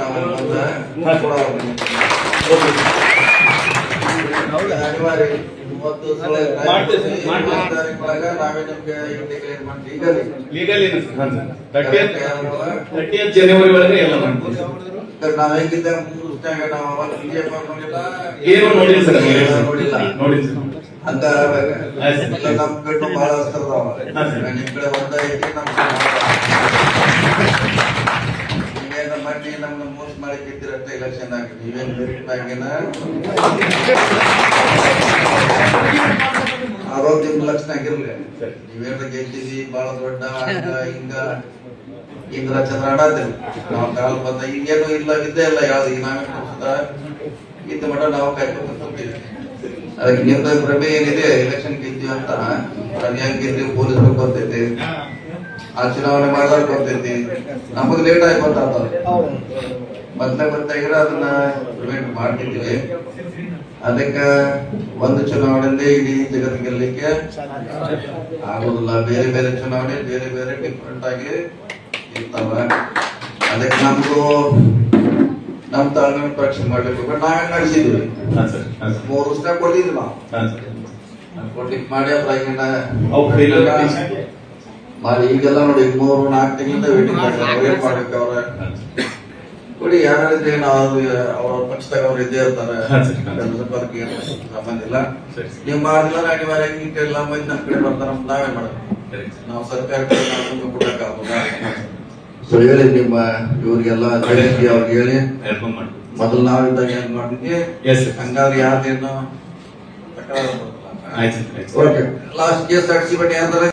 ನಾವು ಮುಂದೆ ಕೊಡೋದು. ಅನಿವಾರ್ಯ ಮೂವತ್ತು ಸಲ ಮಾಡ್ತೇವೆ ಸರ್, ಮಾಡ್ತೇವೆ. ಮೂವತ್ತು ತಾರೀಕೊಳಗ ನಾವೇ ನಿಮ್ಗೆ ಡಿಕ್ಲೇರ್ ಮಾಡ್ತೀವಿ ಈಗ ಲೀಗಲ್ ಏನು ಸರ್ ತರ್ಟಿಯತ್ ತರ್ಟಿಯತ್ ಜನವರಿ ಒಳಗೆ ಎಲ್ಲ ಮಾಡ್ತೀವಿ ಸರ್. ನಾವ್ ಹೆಂಗಿದ್ದ ಮೂರು ವರ್ಷನಾಗ ನಾವು ಅವಾಗ ಬಿಜೆಪಿ ನೋಡಿಲ್ಲ ಏನು ನೋಡಿಲ್ಲ ಸರ್ ನೀವು? ನೋಡಿಲ್ಲ ನೋಡಿಲ್ಲ ಸರ್ ಹಂಗ ಆಯ್ತು ಸರ್. ಇಲ್ಲ ನಮ್ ಕಡೆ ಬಹಳ ಹಸ್ತರದಾವ ಹಾ, ಸರ್. ನಿಮ್ ಕಡೆ ಒಂದ ಐತಿ ನಮ್ ಗೆದ್ದಿರಷ್ಟ ಎಲೆಕ್ಷನ್ ಆಗಿ ನೀವೇನ್ ಬೇಕಾಗಿನ ಆರೋಗ್ಯ ಲಕ್ಷಣ ಆಗಿರ್ಲಿ. ಸರಿ. ನೀವೇನ ಗೆದ್ದಿದಿ ಬಹಳ ದೊಡ್ಡ ಹಂಗ ಇಂದ್ರ ಚಂದ್ರ ಆಡಾತಿರಿ ನಾವು ಕಾಲ್ ಬಂದ ಈಗೇನು ಇಲ್ಲ ಇದ್ದೇ ಇಲ್ಲ ಯಾವ್ದು ಈಗ ನಾವೇ ಕೊಡ್ಸುತ್ತ? ಇದ್ದ ಮಟ್ಟ ನಾವು ಕಾಯ್ಕೊಂಡು ಕೂತೀವಿ. ಅದಕ್ಕೆ ನಿಮ್ದ ಭ್ರಮೆ ಏನಿದೆ? ಎಲೆಕ್ಷನ್ ಗೆದ್ದಿವಿ ಅಂತ. ಅದ್ ಗೆದ್ದಿ ಪೊಲೀಸ್ ಪೊಲೀಸರು ಗೊತ್ತೈತಿ ಆ ಚುನಾವಣೆ ಮಾಡಿದಾಗ ಗೊತ್ತೈತಿ ನಮಗ್ ಲೇಟ್ ಆಗಿ ಗೊತ್ತಾಗ್ತದೆ ಮೊದ್ಲೇ ಇದ್ರೆ ಅದನ್ನ ಪ್ರಿವೆಂಟ್ ಮಾಡ್ತಿದ್ದೀವಿ. ಅದಕ್ಕ ಒಂದು ಚುನಾವಣೆಯಲ್ಲಿ ಇಡೀ ಜಗತ್ತು ಗೆಲ್ಲಲಿಕ್ಕೆ ಆಗುದಿಲ್ಲ. ಬೇರೆ ಬೇರೆ ಚುನಾವಣೆ ಬೇರೆ ಬೇರೆ ಡಿಫ್ರೆಂಟ್ ಆಗಿ ಇರ್ತಾವ. ಅದಕ್ಕೆ ನಮ್ದು ನಮ್ ತಾಳ್ಮೆ ಪರೀಕ್ಷೆ ಮಾಡ್ಲಿಕ್ಕೆ ಬಟ್ ನಾವೇ ನಡೆಸಿದ್ವಿ? ಮೂರು ವರ್ಷ ಕೊಡ್ತಿದ್ವಿ ನಾವು ಕೊಡ್ಲಿಕ್ಕೆ ಮಾಡಿ ಅದ್ರ ಈಗೆಲ್ಲ ನೋಡಿ ಮೂರು ನಾಲ್ಕು ತಿಂಗಳಿಂದ ವೇಟಿಂಗ್ ವೇಟ್ ಮಾಡ್ಬೇಕು ಅವ್ರ. ನೋಡಿ ಯಾರಿದ್ರೆ ನಾವು ಅವ್ರ ಪಕ್ಷದಾಗ ಅವ್ರು ಇದ್ದೇ ಇರ್ತಾರೆ. ಬಗ್ಗೆ ಏನು ಸಂಬಂಧ ಇಲ್ಲ. ನೀವು ಮಾಡಿದ್ರೆ ಎಲ್ಲ ಮಂದಿ ನಮ್ಮ ಕಡೆ ಬರ್ತಾರ ನಾವೇ ಮಾಡೋದು. ನಾವು ಸರ್ಕಾರಕ್ಕೆ ನಾವು ಸುಮ್ನೆ ಕೊಡಕ್ಕಾಗಲ್ಲ ಸೊ ಹೇಳಿ ನಿಮ್ಮ ಇವ್ರಿಗೆಲ್ಲ ಅವ್ರಿಗೆ ಹೇಳಿ. ಮೊದಲು ನಾವಿದ್ದಾಗ ಏನ್ ಮಾಡಿದ್ವಿ? ಹಂಗಾದ್ರೆ ಯಾರ್ದೇನು. ಓಕೆ ಲಾಸ್ಟ್ ಕೇಸ್ ಆಡ್ಸಿ ಬಟ್ಟೆ ಯಾರ್ದಾರ